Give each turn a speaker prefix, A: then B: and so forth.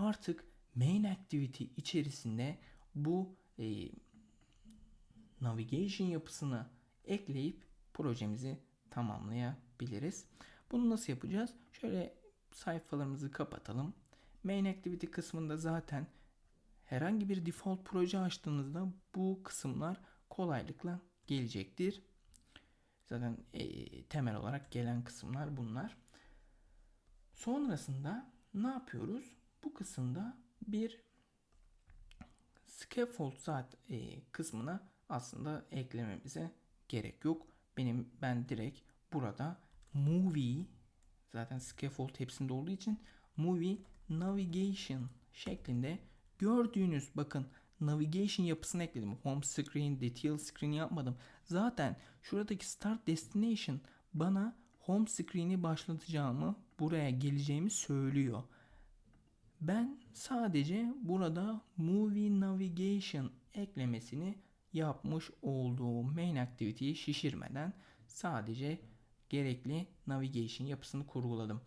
A: artık main activity içerisinde bu e, navigation yapısını ekleyip projemizi tamamlayabiliriz. Bunu nasıl yapacağız? Şöyle sayfalarımızı kapatalım. Main activity kısmında zaten herhangi bir default proje açtığınızda bu kısımlar kolaylıkla gelecektir. Zaten e, temel olarak gelen kısımlar bunlar. Sonrasında ne yapıyoruz? Bu kısımda bir scaffold saat e, kısmına aslında eklememize gerek yok. Benim ben direkt burada movie zaten scaffold hepsinde olduğu için movie navigation şeklinde gördüğünüz bakın navigation yapısını ekledim. Home screen, detail screen yapmadım. Zaten şuradaki start destination bana home screen'i başlatacağımı, buraya geleceğimi söylüyor. Ben sadece burada Movie Navigation eklemesini yapmış olduğum main activity'yi şişirmeden sadece gerekli navigation yapısını kurguladım.